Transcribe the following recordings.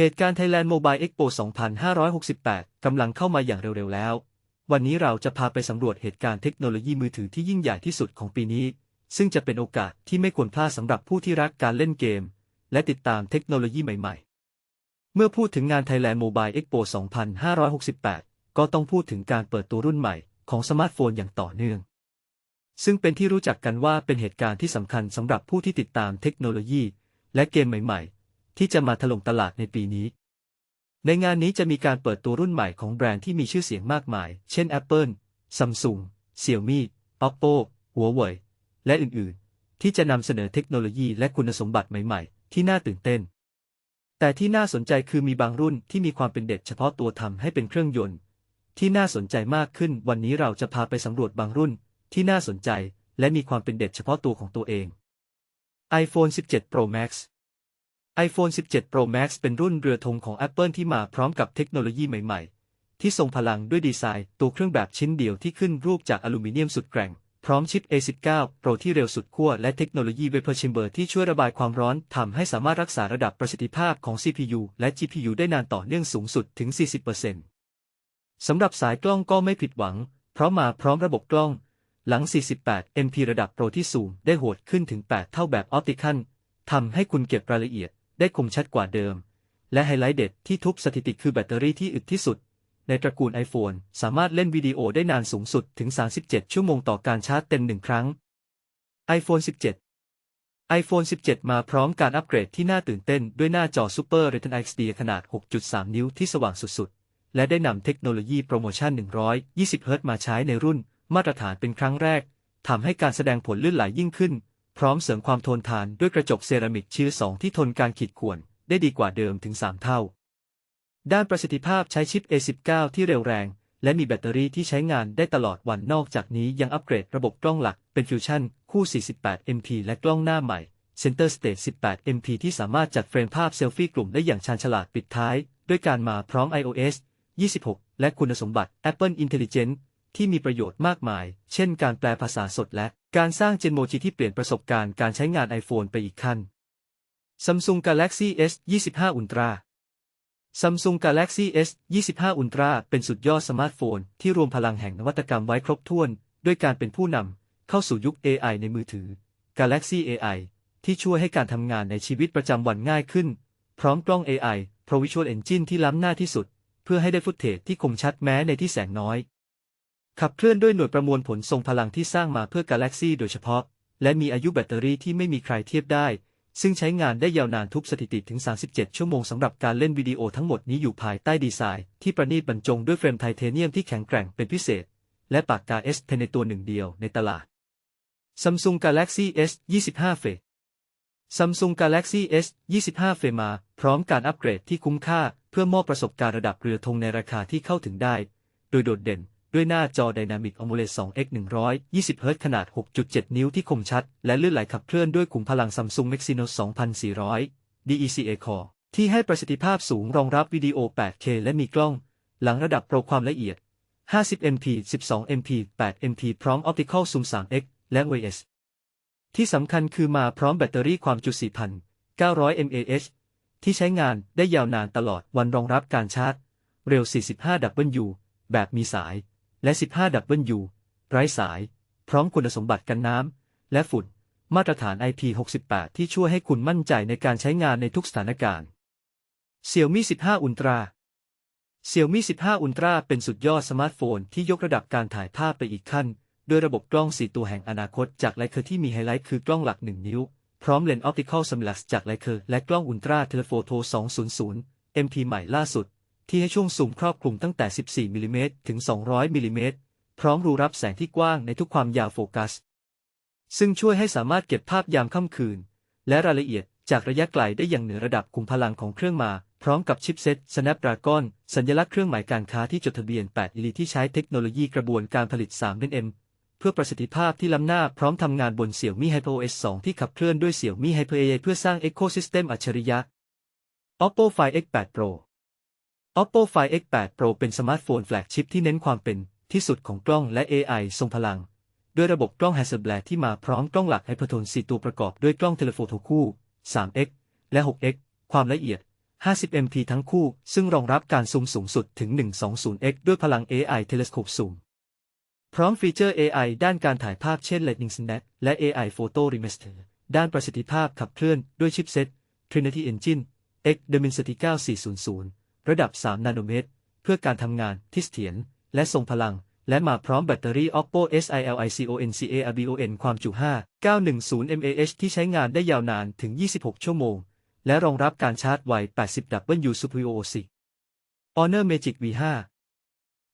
เหตุการณ์ Thailand Mobile Expo 2568 กำลังเข้ามาอย่างเร็ว ๆ แล้ว วันนี้เราจะพาไปสำรวจเหตุการณ์เทคโนโลยีมือถือที่ยิ่งใหญ่ที่สุดของปีนี้ ซึ่งจะเป็นโอกาสที่ไม่ควรพลาดสำหรับผู้ที่รักการเล่นเกม และติดตามเทคโนโลยีใหม่ ๆ เมื่อพูดถึงงาน Thailand Mobile Expo 2568 ก็ต้องพูดถึงการเปิดตัวรุ่นใหม่ของสมาร์ทโฟนอย่างต่อเนื่อง ซึ่งเป็นที่รู้จักกันว่าเป็นเหตุการณ์ที่สำคัญสำหรับผู้ที่ติดตามเทคโนโลยี และเกมใหม่ ๆ ที่จะมาถล่มตลาดในปีนี้ ในงานนี้จะมีการเปิดตัวรุ่นใหม่ของแบรนด์ที่มีชื่อเสียงมากมาย เช่น Apple, Samsung, Xiaomi, Oppo, Huawei และอื่นๆ ที่จะนำเสนอเทคโนโลยีและคุณสมบัติใหม่ๆ ที่น่าตื่นเต้น แต่ที่น่าสนใจคือมีบางรุ่นที่มีความเป็นเด็ดเฉพาะตัวทำให้เป็นเครื่องยนต์ ที่น่าสนใจมากขึ้น วันนี้เราจะพาไปสำรวจบางรุ่นที่น่าสนใจและมีความเป็นเด็ดเฉพาะตัวของตัวเอง iPhone 17 Pro Max iPhone 17 Pro Max เป็นรุ่นเรือธงของ Apple ที่มาพร้อมกับเทคโนโลยีใหม่ๆ ที่ทรงพลังด้วยดีไซน์ ตัวเครื่องแบบชิ้นเดียวที่ขึ้นรูปจากอลูมิเนียมสุดแกร่ง พร้อมชิป A19 Pro ที่เร็วสุดขั้วและเทคโนโลยี Vapor Chamber ที่ช่วยระบายความร้อนทำให้สามารถรักษาระดับประสิทธิภาพของ CPU และ GPU ได้นานต่อเนื่องสูงสุดถึง 40%สำหรับสายกล้องก็ไม่ผิดหวัง เพราะมาพร้อมระบบกล้อง หลัง 48 MP ระดับโปรที่สูงได้โหดขึ้นถึง 8 เท่าแบบออปติคัลทำให้คุณเก็บรายละเอียด ได้คมชัดกว่าเดิม และไฮไลท์เด็ดที่ทุบสถิติคือแบตเตอรี่ที่อึดที่สุด ในตระกูล iPhone สามารถเล่นวิดีโอได้นานสูงสุดถึง 37 ชั่วโมงต่อการชาร์จเต็มหนึ่งครั้ง iPhone 17 iPhone 17 มาพร้อมการอัปเกรดที่น่าตื่นเต้นด้วยหน้าจอ Super Retina XD ขนาด 6.3 นิ้วที่สว่างสุดๆ และได้นำเทคโนโลยีโปรโมชั่น 120เฮิรต์มาใช้ในรุ่น มาตรฐานเป็นครั้งแรกทำให้การแสดงผลลื่นไหลยิ่งขึ้น พร้อมเสริมความทนทานด้วยกระจกเซรามิกชื้อสองที่ทนการขีดข่วน ได้ดีกว่าเดิมถึง 3 เท่า ด้านประสิทธิภาพใช้ชิป A19 ที่เร็วแรง และมีแบตเตอรี่ที่ใช้งานได้ตลอดวันนอกจากนี้ยังอัปเกรดระบบกล้องหลักเป็นฟิวชั่นคู่ 48 MP และกล้องหน้าใหม่ Center Stage 18 MP ที่สามารถจัดเฟรมภาพเซลฟี่กลุ่มได้อย่างชาญฉลาดปิดท้าย ด้วยการมาพร้อม iOS 26 และคุณสมบัติ Apple Intelligence ที่มีประโยชน์มากมาย เช่นการแปลภาษาสดและการสร้างเจนโมจิที่เปลี่ยนประสบการณ์การใช้งาน iPhone ไปอีกขั้น Samsung Galaxy S 25 Ultra Samsung Galaxy S 25 Ultra เป็นสุดยอดสมาร์ทโฟน ที่รวมพลังแห่งนวัตกรรมไว้ครบถ้วน ด้วยการเป็นผู้นำเข้าสู่ยุค AI ในมือถือ Galaxy AI ที่ช่วยให้การทำงานในชีวิตประจำวันง่ายขึ้น พร้อมกล้อง AI Pro Visual Engine ที่ล้ำหน้าที่สุด เพื่อให้ได้ฟุตเทจที่คมชัดแม้ในที่แสงน้อย ขับเคลื่อนด้วยหน่วยประมวลผลทรงพลังที่สร้างมาเพื่อกาแล็กซี่โดยเฉพาะ และมีอายุแบตเตอรี่ที่ไม่มีใครเทียบได้ ซึ่งใช้งานได้ยาวนานทุบสถิติถึง 37 ชั่วโมงสำหรับการเล่นวิดีโอทั้งหมดนี้อยู่ภายใต้ดีไซน์ที่ประณีตบรรจงด้วยเฟรมไทเทเนียมที่แข็งแกร่งเป็นพิเศษ และปากกา S Pen ในตัวหนึ่งเดียวในตลาด Samsung Galaxy S 25 f e Samsung Galaxy S 25 f e มาพร้อมการอัปเกรดที่คุ้มค่า เพื่อมอบประสบการณ์ระดับเรือธงในราคาที่เข้าถึงได้ โดยโดดเด่น ด้วยหน้าจอ Dynamic AMOLED 2x 120 Hz ขนาด 6.7 นิ้วที่คมชัด และลื่นไหลขับเคลื่อนด้วยขุมพลัง Samsung Exynos 2400 DECA Core ที่ให้ประสิทธิภาพสูงรองรับวิดีโอ 8K และมีกล้อง หลังระดับโปรความละเอียด 50MP 12MP 8MP พร้อม Optical Zoom 3x และ OIS ที่สำคัญคือมาพร้อมแบตเตอรี่ความจุ 4,900 mAh ที่ใช้งานได้ยาวนานตลอดวันรองรับการชาร์จ เร็ว 45W แบบมีสาย และ 15W ไร้สาย พร้อมคุณสมบัติกันน้ำ และฝุ่น มาตรฐาน IP68 ที่ช่วยให้คุณมั่นใจในการใช้งานในทุกสถานการณ์ Xiaomi 15 Ultra Xiaomi 15 Ultra เป็นสุดยอดสมาร์ทโฟนที่ยกระดับการถ่ายภาพไปอีกขั้น ด้วยระบบกล้อง 4 ตัวแห่งอนาคตจากไลเคอร์ที่มีไฮไลท์คือกล้องหลัก 1 นิ้ว พร้อมเลนส์ออปติคอลซัมลัสจากไลเคอร์และกล้องอุลตราเทเลโฟโต200 MP ใหม่ล่าสุด ที่ให้ช่วงซูมครอบคลุมตั้งแต่ 14มิลิเมตรถึง 200มิลิเมตรพร้อมรูรับแสงที่กว้างในทุกความยาวโฟกัส ซึ่งช่วยให้สามารถเก็บภาพยามค่ำคืน และรายละเอียดจากระยะไกลได้อย่างเหนือระดับคุมพลังของเครื่องมา พร้อมกับชิปเซ็ต Snapdragon สัญลักษณ์เครื่องหมายการค้าที่จดทะเบียน 8 อิลีที่ใช้เทคโนโลยีกระบวนการผลิต3 m เพื่อประสิทธิภาพที่ล้ำหน้าพร้อมทำงานบนเสี่ยวมี่ HyperOS 2 ที่ขับเคลื่อนด้วยเสี่ยวมี่ HyperAI เพื่อสร้าง Ecosystem อัจฉริยะ Oppo Find X8 Pro Oppo Find X8 Pro เป็นสมาร์ทโฟนแฟลกชิพที่เน้นความเป็นที่สุดของกล้องและ AI ทรงพลัง ด้วยระบบกล้อง Hasselblad ที่มาพร้อมกล้องหลักไฮเปอร์โทน4ตัวประกอบด้วยกล้องเทเลโฟโทคู่ 3x และ 6x ความละเอียด 50MP ทั้งคู่ ซึ่งรองรับการซูมสูงสุดถึง 120x ด้วยพลัง AI Telescope Zoom พร้อมฟีเจอร์ AI ด้านการถ่ายภาพเช่น Lightning Snap และ AI Photo Remaster ด้านประสิทธิภาพขับเคลื่อนด้วยชิปเซ็ต Trinity Engine X Dimensity 9400 ระดับ 3 นาโนเมตร เพื่อการทำงานที่เสถียรและทรงพลัง และมาพร้อมแบตเตอรี่ Oppo SILICONCARBON ความจุ 5 910 mAh ที่ใช้งานได้ยาวนานถึง 26 ชั่วโมง และรองรับการชาร์จไว 80W Super OC Honor Magic V5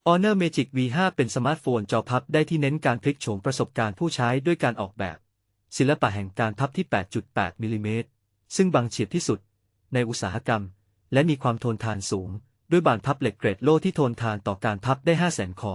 Honor Magic V5 เป็นสมาร์ทโฟนจอพับได้ที่เน้นการพลิกโฉมประสบการณ์ผู้ใช้ด้วยการออกแบบ ศิลปะแห่งการพับที่ 8.8 มิลลิเมตร ซึ่งบางเฉียบที่สุด ในอุตสาหกรรม และมีความทนทานสูง ด้วยบานพับเหล็กเกรดโลที่ทนทานต่อการพับได้500,000คอ